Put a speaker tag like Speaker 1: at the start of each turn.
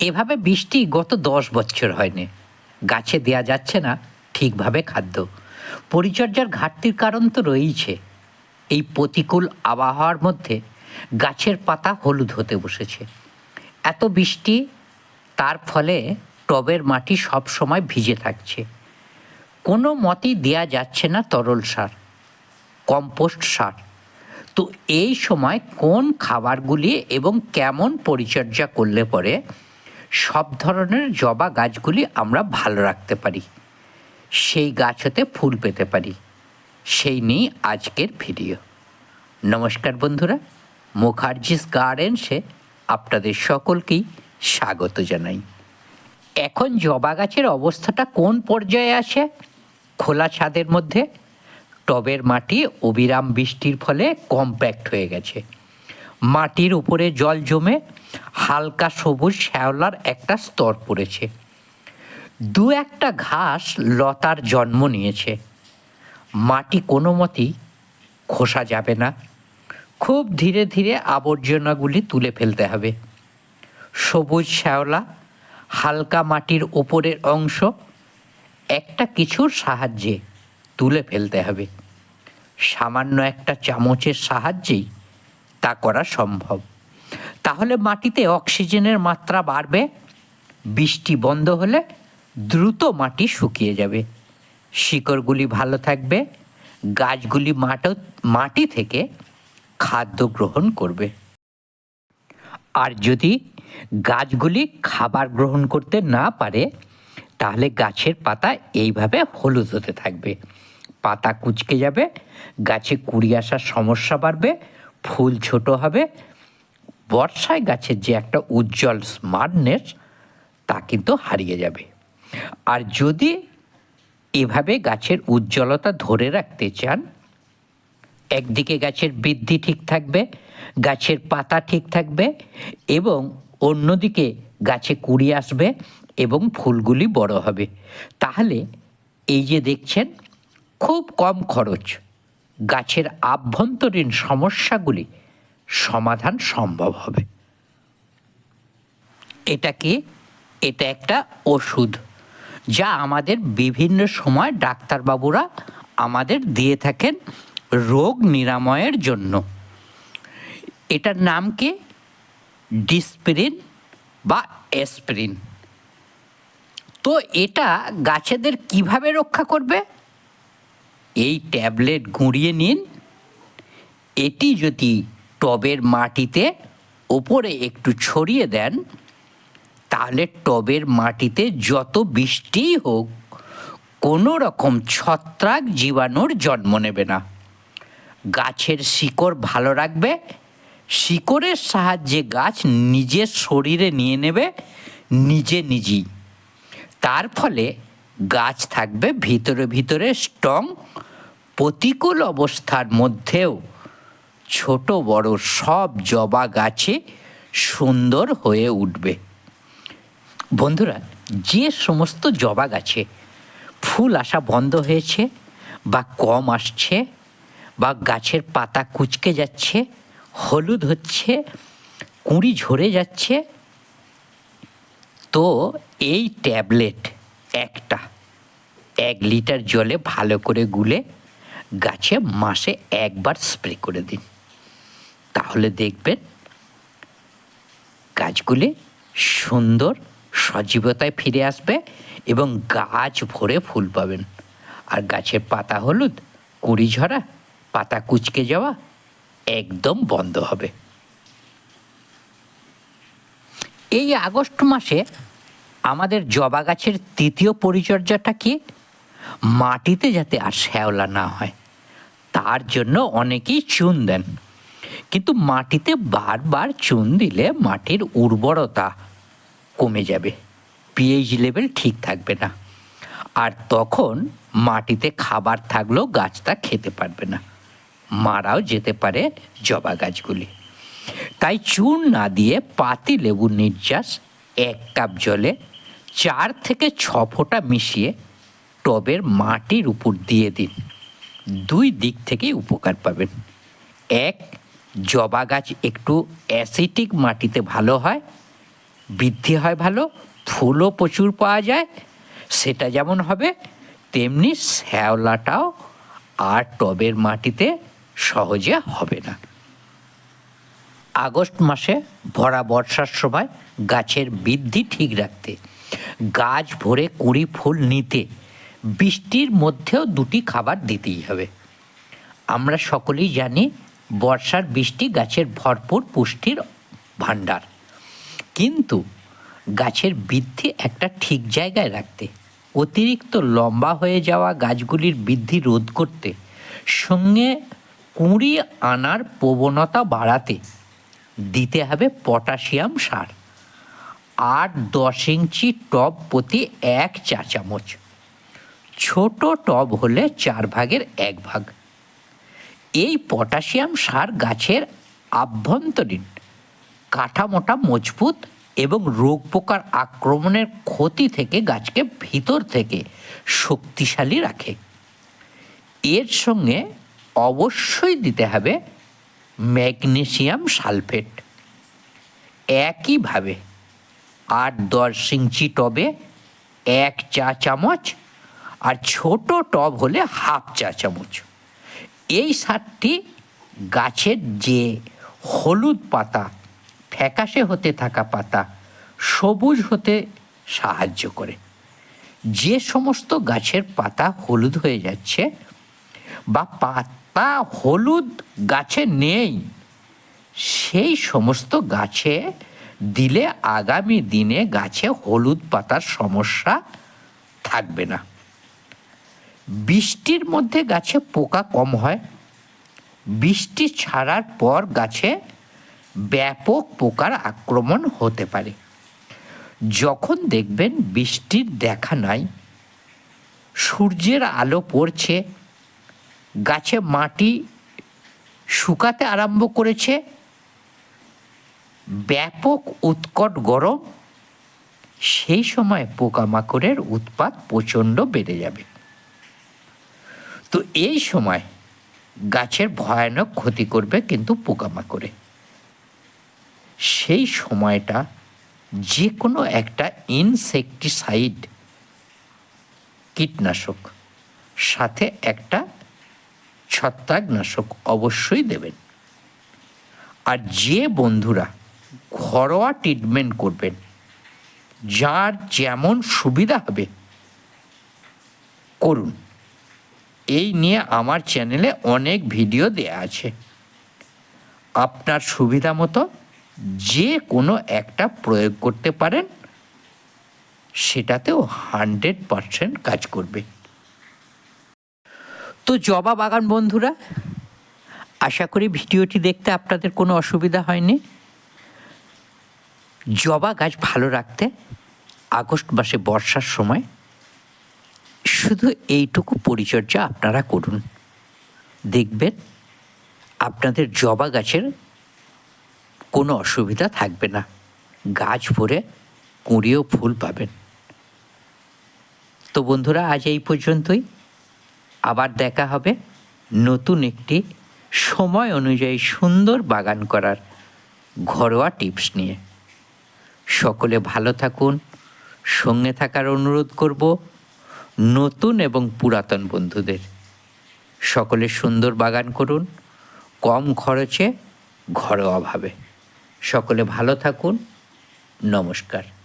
Speaker 1: এভাবে বৃষ্টি গত দশ বছর হয়নি। গাছে দেয়া যাচ্ছে না ঠিকভাবে খাদ্য। পরিচর্যার ঘাটতির কারণ তো রয়েইছে। এই প্রতিকূল আবহাওয়ার মধ্যে গাছের পাতা হলুদ হতে বসেছে। এত বৃষ্টি, তার ফলে টবের মাটি সব সময় ভিজে থাকছে। কোনো মতেই দেয়া যাচ্ছে না তরল সার, কম্পোস্ট সার। তো এই সময় কোন খাবারগুলি এবং কেমন পরিচর্যা করলে পরে সব ধরনের জবা গাছগুলি আমরা ভালো রাখতে পারি। সেই গাছ হতে ফুল পেতে পারি। সেই নিয়েই আজকের ভিডিও। নমস্কার বন্ধুরা, মুখার্জিস গার্ডেন্সে আপনাদের সকলকেই স্বাগত জানাই। এখন জবা গাছের অবস্থাটা কোন পর্যায়ে আছে? খোলা ছাদের মধ্যে? টবের মাটি অবিরাম বৃষ্টির ফলে কম্প্যাক্ট হয়ে গেছে। মাটির উপরে জল জমে হালকা সবুজ শ্যাওলার একটা স্তর পড়েছে। দু একটা ঘাস লতার জন্ম নিয়েছে। মাটি কোনো মতেই খোসা যাবে না। খুব ধীরে ধীরে আবর্জনাগুলি তুলে ফেলতে হবে। সবুজ শ্যাওলা হালকা মাটির ওপরের অংশ একটা কিছুর সাহায্যে তুলে ফেলতে হবে। সামান্য একটা চামচের সাহায্যেই তা করা সম্ভব। তাহলে মাটিতে অক্সিজেনের মাত্রা বাড়বে, বৃষ্টি বন্ধ হলে দ্রুত মাটি শুকিয়ে যাবে। শিকড়গুলি ভালো থাকবে, গাছগুলি মাটো, মাটি থেকে খাদ্য গ্রহণ করবে। আর যদি গাছগুলি খাবার গ্রহণ করতে না পারে, তাহলে গাছের পাতা এইভাবে হলুদ হতে থাকবে। পাতা কুচকে যাবে, গাছে কুড়ি আসার সমস্যা বাড়বে, ফুল ছোট হবে বর্ষায় গাছের যে একটা উজ্জ্বল স্মার্টনেস তা কিন্তু হারিয়ে যাবে। আর যদি এভাবে গাছের উজ্জ্বলতা ধরে রাখতে চান, একদিকে গাছের বৃদ্ধি ঠিক থাকবে, গাছের পাতা ঠিক থাকবে এবং অন্যদিকে গাছে কুড়ি আসবে এবং ফুলগুলি বড় হবে। তাহলে এই যে দেখছেন, খুব কম খরচ গাছের আভ্যন্তরীণ সমস্যাগুলি সমাধান সম্ভব হবে। এটা কি? এটা একটা ওষুধ যা আমাদের বিভিন্ন সময় ডাক্তারবাবুরা আমাদের দিয়ে থাকেন রোগ নিরাময়ের জন্য। এটার নাম কি? ডিসপ্রিন বা এসপ্রিন। তো এটা গাছেদের কীভাবে রক্ষা করবে? এই ট্যাবলেট গুঁড়িয়ে নিন। এটি যদি টবের মাটিতে ওপরে একটু ছড়িয়ে দেন, তাহলে টবের মাটিতে যত বৃষ্টিই হোক, কোনো রকম ছত্রাক জীবাণুর জন্ম নেবে না। গাছের শিকড় ভালো রাখবে, শিকড়ের সাহায্যে গাছ নিজের শরীরে নিয়ে নেবে, নিজে নিজেই। তার ফলে গাছ থাকবে ভিতরে ভিতরে স্ট্রং, প্রতিকূল অবস্থার মধ্যেও ছোট বড় সব জবা গাছে সুন্দর হয়ে উঠবে। বন্ধুরা, যে সমস্ত জবা গাছে ফুল আসা বন্ধ হয়েছে বা কম আসছে বা গাছের পাতা কুচকে যাচ্ছে, হলুদ হচ্ছে, কুঁড়ি ঝরে যাচ্ছে, তো এই ট্যাবলেট একটা, এক লিটার জলে ভালো করে গুলে গাছে মাসে একবার স্প্রে করে দিন। তাহলে দেখবেন গাছগুলি সুন্দর সজীবতায় ফিরে আসবে এবং গাছ ভরে ফুল পাবেন। আর গাছের পাতা হলুদ, কুড়ি ঝরা, পাতা কুচকে যাওয়া একদম বন্ধ হবে। এই আগস্ট মাসে আমাদের জবা গাছের তৃতীয় পরিচর্যাটা কি? মাটিতে যাতে আর শ্যাওলা না হয়, তার জন্য অনেকেই চুন দেন। কিন্তু মাটিতে বারবার চুন দিলে মাটির উর্বরতা কমে যাবে। পিএইচ লেভেল ঠিক থাকবে না। আর তখন মাটিতে খাবার থাকলেও গাছটা খেতে পারবে না। মারাও যেতে পারে জবা গাছগুলি। তাই চুন না দিয়ে পাতি লেবুর নির্যাস এক কাপ জলে চার থেকে ছ ফোঁটা মিশিয়ে টবের মাটির উপর দিয়ে দিন। দুই দিক থেকেই উপকার পাবেন। এক জবা গাছ একটু অ্যাসিটিক মাটিতে ভালো হয়, বৃদ্ধি হয় ভালো, ফুলও প্রচুর পাওয়া যায়, সেটা যেমন হবে তেমনি শ্যাওলাটাও আর টবের মাটিতে সহজে হবে না। আগস্ট মাসে ভরা বর্ষার সময় গাছের বৃদ্ধি ঠিক রাখতে, গাছ ভরে কুড়ি ফুল নিতে, বৃষ্টির মধ্যেও দুটি খাবার দিতেই হবে। আমরা সকলেই জানি বর্ষার বৃষ্টি, গাছের ভরপুর পুষ্টির ভাণ্ডার। কিন্তু গাছের বৃদ্ধি একটা ঠিক জায়গায় রাখতে, অতিরিক্ত লম্বা হয়ে যাওয়া গাছগুলির বৃদ্ধি রোধ করতে, সঙ্গে কুঁড়ি আনার প্রবণতা বাড়াতে দিতে হবে পটাশিয়াম সার। আট দশ ইঞ্চি টব প্রতি এক চা চামচ। ছোট টব হলে চার ভাগের এক ভাগ। এই পটাশিয়াম সার গাছের আভ্যন্তরীণ কাঠামোটা মজবুত এবং রোগ পোকার আক্রমণের ক্ষতি থেকে গাছকে ভিতর থেকে শক্তিশালী রাখে। এর সঙ্গে অবশ্যই দিতে হবে ম্যাগনেসিয়াম সালফেট। একইভাবে আট দশ ইঞ্চি টবে এক চা চামচ আর ছোট টব হলে হাফ চা চামচ এই সারটি গাছের যে হলুদ পাতা, ফ্যাকাশে হতে থাকা পাতা, সবুজ হতে সাহায্য করে। যে সমস্ত গাছের পাতা হলুদ হয়ে যাচ্ছে বা পাতা হলুদ গাছে নেই, সেই সমস্ত গাছে দিলে আগামী দিনে গাছে হলুদ পাতার সমস্যা থাকবে না। বৃষ্টির মধ্যে গাছে পোকা কম হয়। বৃষ্টি ছাড়ার পর গাছে ব্যাপক পোকার আক্রমণ হতে পারে। যখন দেখবেন বৃষ্টির দেখা নাই, সূর্যের আলো পড়ছে, গাছে মাটি শুকাতে আরম্ভ করেছে, ব্যাপক উৎকট গরম, সেই সময় পোকামাকড়ের উৎপাত প্রচণ্ড বেড়ে যাবে। তো এই সময় গাছের ভয়ানক ক্ষতি করবে কিন্তু পোকামাকড়ে। সেই সময়টা যে কোনো একটা ইনসেকটিসাইড কীটনাশক, সাথে একটা ছত্রাকনাশক অবশ্যই দেবেন। আর যে বন্ধুরা ঘরোয়া ট্রিটমেন্ট করবেন, যার যেমন সুবিধা হবে, করুন। এই নিয়ে আমার চ্যানেলে অনেক ভিডিও দেয়া আছে। আপনার সুবিধা মতো যে কোনো একটা প্রয়োগ করতে পারেন, সেটাতেও হান্ড্রেড পারসেন্ট কাজ করবে। তো জবা বাগান বন্ধুরা, আশা করি ভিডিওটি দেখতে আপনাদের কোনো অসুবিধা হয়নি। জবা গাছ ভালো রাখতে আগস্ট মাসে বর্ষার সময় শুধু এইটুকু পরিচর্যা আপনারা করুন। দেখবেন আপনাদের জবা গাছের কোনো অসুবিধা থাকবে না। গাছ ভরে কুঁড়িয়েও ফুল পাবেন। তো বন্ধুরা, আজ এই পর্যন্তই। আবার দেখা হবে নতুন একটি সময় অনুযায়ী সুন্দর বাগান করার ঘরোয়া টিপস নিয়ে। সকলে ভালো থাকুন, সঙ্গে থাকার অনুরোধ করব। নতুন এবং পুরাতন বন্ধুদের। সকলে সুন্দর বাগান করুন, কম খরচে ঘরোয়াভাবে সকলে ভালো থাকুন, নমস্কার।